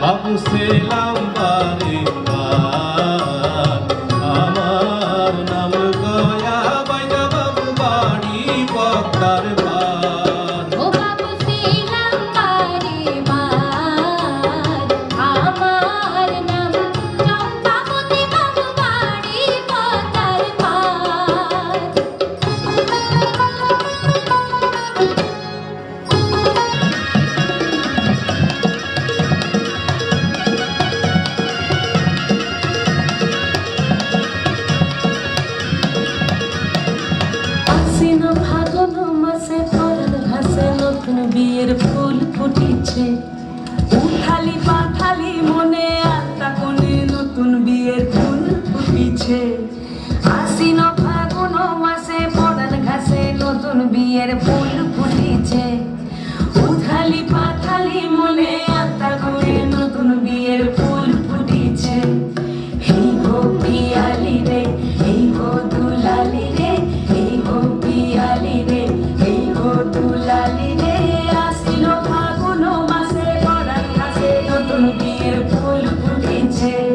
Vamos ser lambari. ফাগুন মাসে পরান ঘাসে নতুন বিয়ের ফুল ফুটিছে। উঠালি পাথালি মনে আত্মা কোণে নতুন বিয়ের ফুল ফুটিছে। আশ্বিন ফাগুন মাসে পরান ঘাসে নতুন বিয়ের ফুল ফুটিছে। উঠালি পাথালি মনে ফুল ফুটেছে।